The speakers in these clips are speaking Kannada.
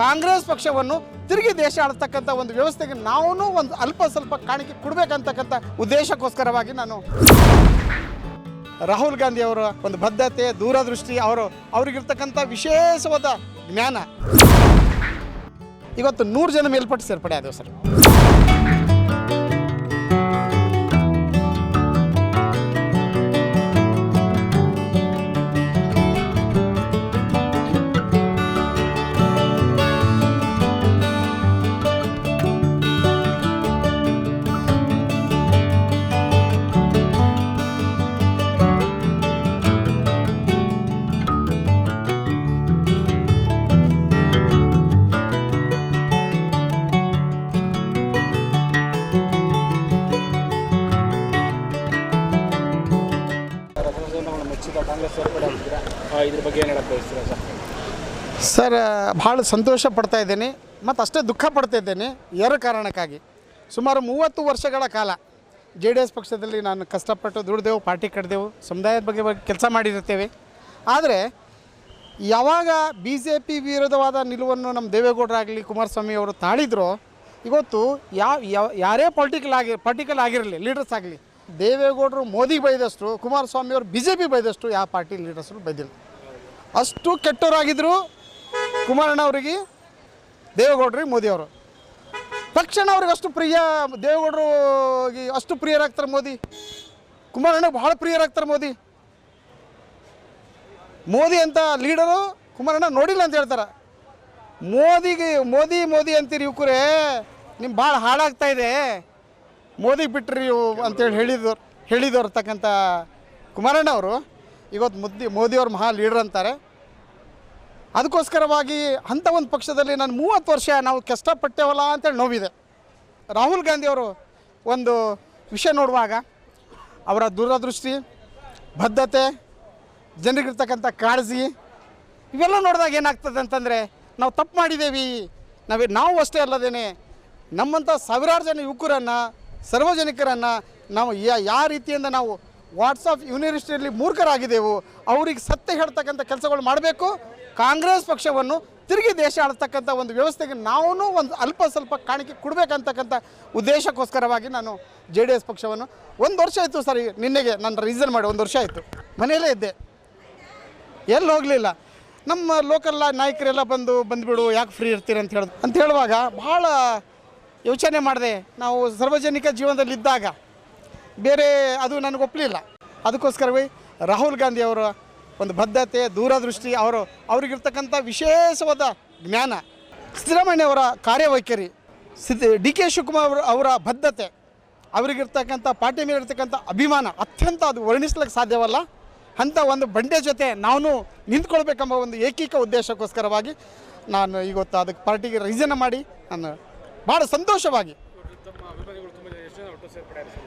ಕಾಂಗ್ರೆಸ್ ಪಕ್ಷವನ್ನು ತಿರುಗಿ ದೇಶ ಆಡ್ತಕ್ಕಂಥ ಒಂದು ವ್ಯವಸ್ಥೆಗೆ ನಾವು ಒಂದು ಅಲ್ಪ ಸ್ವಲ್ಪ ಕಾಣಿಕೆ ಕೊಡಬೇಕಂತಕ್ಕಂಥ ಉದ್ದೇಶಕ್ಕೋಸ್ಕರವಾಗಿ ನಾನು ರಾಹುಲ್ ಗಾಂಧಿ ಅವರ ಒಂದು ಬದ್ಧತೆ, ದೂರದೃಷ್ಟಿ, ಅವರು ಅವ್ರಿಗಿರ್ತಕ್ಕಂಥ ವಿಶೇಷವಾದ ಜ್ಞಾನ. ಇವತ್ತು ನೂರು ಜನ ಮೇಲ್ಪಟ್ಟು ಸೇರ್ಪಡೆ ಆದವು ಸರ್. ಸರ್? ಭಾಳ ಸಂತೋಷ ಪಡ್ತಾ ಇದ್ದೀನಿ. ಮತ್ತು ಅಷ್ಟೇ ದುಃಖ ಪಡ್ತಾ ಇದ್ದೇನೆ ಎರಡು ಕಾರಣಕ್ಕಾಗಿ? ಸುಮಾರು ಮೂವತ್ತು ವರ್ಷಗಳ ಕಾಲ ಜೆ ಡಿ ಎಸ್ ಪಕ್ಷದಲ್ಲಿ ನಾನು ಕಷ್ಟಪಟ್ಟು ದುಡಿದೆವು, ಪಾರ್ಟಿ ಕಟ್ಟಿದೆವು ಸಮುದಾಯದ ಬಗ್ಗೆ ಬಗ್ಗೆ ಕೆಲಸ ಮಾಡಿರ್ತೇವೆ. ಆದರೆ, ಯಾವಾಗ ಬಿ ಜೆ ಪಿ ವಿರೋಧವಾದ ನಿಲುವನ್ನು ನಮ್ಮ ದೇವೇಗೌಡರಾಗಲಿ ಕುಮಾರಸ್ವಾಮಿ ಅವರು ತಾಳಿದ್ರೋ, ಇವತ್ತು ಯಾವ ಯಾರೇ ಪೊಲಿಟಿಕಲ್ ಆಗಿ ಪೊಲಿಟಿಕಲ್ ಆಗಿರಲಿ ಲೀಡರ್ಸ್ ಆಗಲಿ ದೇವೇಗೌಡರು ಮೋದಿ ಬೈದಷ್ಟು, ಕುಮಾರಸ್ವಾಮಿ ಅವರು ಬಿ ಜೆ ಪಿ ಬೈದಷ್ಟು, ಯಾವ ಪಾರ್ಟಿ ಲೀಡರ್ಸ್ರು ಬೈದಿಲ್ಲ. ಅಷ್ಟು ಕೆಟ್ಟವರಾಗಿದ್ದರು ಕುಮಾರಣ್ಣ ಅವರಿಗೆ, ದೇವೇಗೌಡರಿಗೆ, ಮೋದಿ ಅವರು. ತಕ್ಷಣ ಅವ್ರಿಗೆ ಅಷ್ಟು ಪ್ರಿಯ, ದೇವೇಗೌಡರು ಅಷ್ಟು ಪ್ರಿಯರಾಗ್ತಾರೆ ಮೋದಿ. ಕುಮಾರಣ್ಣ ಭಾಳ ಪ್ರಿಯರಾಗ್ತಾರೆ ಮೋದಿ. ಮೋದಿ ಅಂತ ಲೀಡರು ಕುಮಾರಣ್ಣ ನೋಡಿಲ್ಲ ಅಂತ ಹೇಳ್ತಾರೆ. ಮೋದಿಗೆ, ಮೋದಿ ಮೋದಿ ಅಂತೀರಿ ಯುವಕರೇ ನಿಮ್ಮ ಭಾಳ ಹಾಳಾಗ್ತಾ ಇದೆ. ಮೋದಿ ಬಿಟ್ರಿ ಅಂತೇಳಿ ಹೇಳಿದವ್ರು ಹೇಳಿದವ್ರು ತಕ್ಕಂಥ ಕುಮಾರಣ್ಣ ಅವರು, ಇವತ್ತು ಮುದ್ದಿ ಮೋದಿಯವ್ರ ಮಹಾ ಲೀಡರ್ ಅಂತಾರೆ. ಅದಕ್ಕೋಸ್ಕರವಾಗಿ ಅಂಥ ಒಂದು ಪಕ್ಷದಲ್ಲಿ ನಾನು ಮೂವತ್ತು ವರ್ಷ ನಾವು ಕಷ್ಟಪಟ್ಟೇವಲ್ಲ ಅಂತೇಳಿ ನೋವಿದೆ. ರಾಹುಲ್ ಗಾಂಧಿಯವರು ಒಂದು ವಿಷಯ ನೋಡುವಾಗ ಅವರ ದೂರದೃಷ್ಟಿ, ಬದ್ಧತೆ, ಜನರಿಗಿರ್ತಕ್ಕಂಥ ಕಾಳಜಿ, ಇವೆಲ್ಲ ನೋಡಿದಾಗ ಏನಾಗ್ತದೆ ಅಂತಂದರೆ ನಾವು ತಪ್ಪು ಮಾಡಿದ್ದೇವೆ ನಾವೇ, ನಾವು ಅಷ್ಟೇ ಅಲ್ಲದೇನೆ ನಮ್ಮಂಥ ಸಾವಿರಾರು ಜನ ಯುವಕರನ್ನು ಸಾರ್ವಜನಿಕರನ್ನು ನಾವು ಯಾವ ರೀತಿಯಿಂದ ನಾವು ವಾಟ್ಸಪ್ ಯೂನಿವರ್ಸಿಟಿಯಲ್ಲಿ ಮೂರ್ಖರಾಗಿದ್ದೆವು ಅವ್ರಿಗೆ ಸತ್ಯ ಹೇಳ್ತಕ್ಕಂಥ ಕೆಲಸಗಳು ಮಾಡಬೇಕು. ಕಾಂಗ್ರೆಸ್ ಪಕ್ಷವನ್ನು ತಿರುಗಿ ದೇಶ ಆಡ್ತಕ್ಕಂಥ ಒಂದು ವ್ಯವಸ್ಥೆಗೆ ನಾವು ಒಂದು ಅಲ್ಪ ಸ್ವಲ್ಪ ಕಾಣಿಕೆ ಕೊಡಬೇಕಂತಕ್ಕಂಥ ಉದ್ದೇಶಕ್ಕೋಸ್ಕರವಾಗಿ ನಾನು ಜೆ ಡಿ ಎಸ್ ಪಕ್ಷವನ್ನು ಒಂದು ವರ್ಷ ಆಯಿತು ಸರ್ ನಿನ್ನೆಗೆ ನಾನು ರೀಸನ್ ಮಾಡಿ, ಒಂದು ವರ್ಷ ಆಯಿತು. ಮನೆಯಲ್ಲೇ ಇದ್ದೆ. ಎಲ್ಲಿ ಹೋಗಲಿಲ್ಲ? ನಮ್ಮ ಲೋಕಲ್ ನಾಯಕರೆಲ್ಲ ಬಂದು ಬಂದುಬಿಡು, ಯಾಕೆ ಫ್ರೀ ಇರ್ತೀರಿ ಅಂತ ಹೇಳಿ, ಅಂತ ಹೇಳುವಾಗ ಭಾಳ ಯೋಚನೆ ಮಾಡಿದೆ, ನಾವು ಸಾರ್ವಜನಿಕ ಜೀವನದಲ್ಲಿದ್ದಾಗ ಬೇರೆ ಅದು ನನಗೆ ಒಪ್ಪಲಿಲ್ಲ. ಅದಕ್ಕೋಸ್ಕರವೇ ರಾಹುಲ್ ಗಾಂಧಿ ಅವರ ಒಂದು ಬದ್ಧತೆ, ದೂರದೃಷ್ಟಿ, ಅವರು ಅವ್ರಿಗಿರ್ತಕ್ಕಂಥ ವಿಶೇಷವಾದ ಜ್ಞಾನ, ಸಿದ್ದರಾಮಯ್ಯ ಅವರ ಕಾರ್ಯವೈಖರಿ, ಸಿದ್ದ ಡಿ ಕೆ ಶಿವಕುಮಾರ್ ಅವರ ಅವರ ಬದ್ಧತೆ, ಅವರಿಗಿರ್ತಕ್ಕಂಥ ಪಾರ್ಟಿ ಮೇಲೆ ಇರ್ತಕ್ಕಂಥ ಅಭಿಮಾನ ಅತ್ಯಂತ ಅದು ವರ್ಣಿಸ್ಲಿಕ್ಕೆ ಸಾಧ್ಯವಲ್ಲ. ಅಂಥ ಒಂದು ಬಂಡೆ ಜೊತೆ ನಾನು ನಿಂತ್ಕೊಳ್ಬೇಕೆಂಬ ಒಂದು ಏಕೈಕ ಉದ್ದೇಶಕ್ಕೋಸ್ಕರವಾಗಿ ನಾನು ಇವತ್ತು ಅದಕ್ಕೆ ಪಾರ್ಟಿಗೆ ರೀಸನ್ ಮಾಡಿ ನಾನು ಭಾಳ ಸಂತೋಷವಾಗಿ.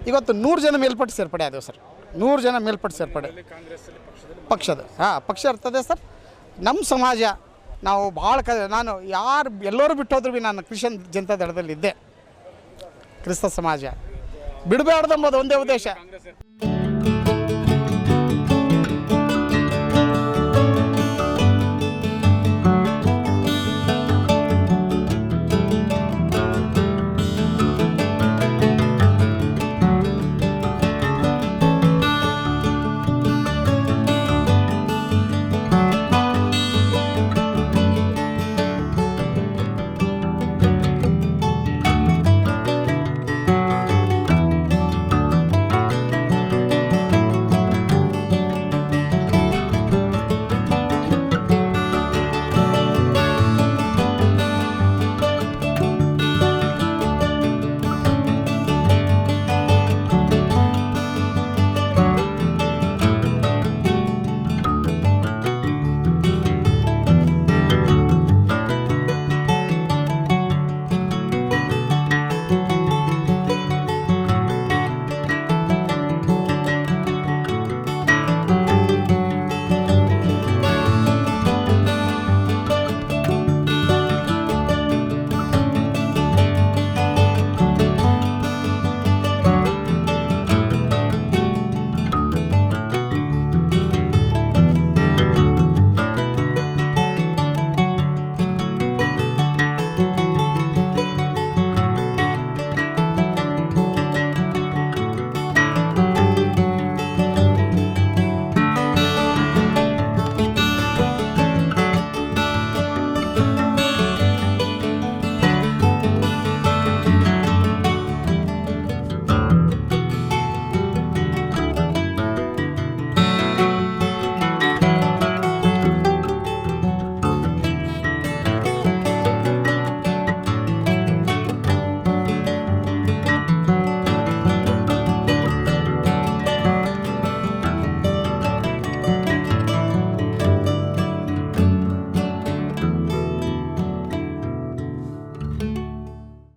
ಇವತ್ತು ನೂರು ಜನ ಮೇಲ್ಪಟ್ಟು ಸೇರ್ಪಡೆ ಆದವು ಸರ್. ನೂರು ಜನ ಮೇಲ್ಪಟ್ಟು ಸೇರ್ಪಡೆ. ಪಕ್ಷದ. ಹಾಂ, ಪಕ್ಷ ಇರ್ತದೆ ಸರ್. ನಮ್ಮ ಸಮಾಜ, ನಾವು ಭಾಳ ಕ, ನಾನು ಯಾರು, ಎಲ್ಲರೂ ಬಿಟ್ಟೋದ್ರು ಭೀ ನಾನು ಕ್ರಿಶ್ಚಿಯನ್ ಜನತಾ ದಳದಲ್ಲಿದ್ದೆ ಕ್ರಿಸ್ತ ಸಮಾಜ. ಬಿಡಬಾರ್ದು ಒಂದೇ ಉದ್ದೇಶ.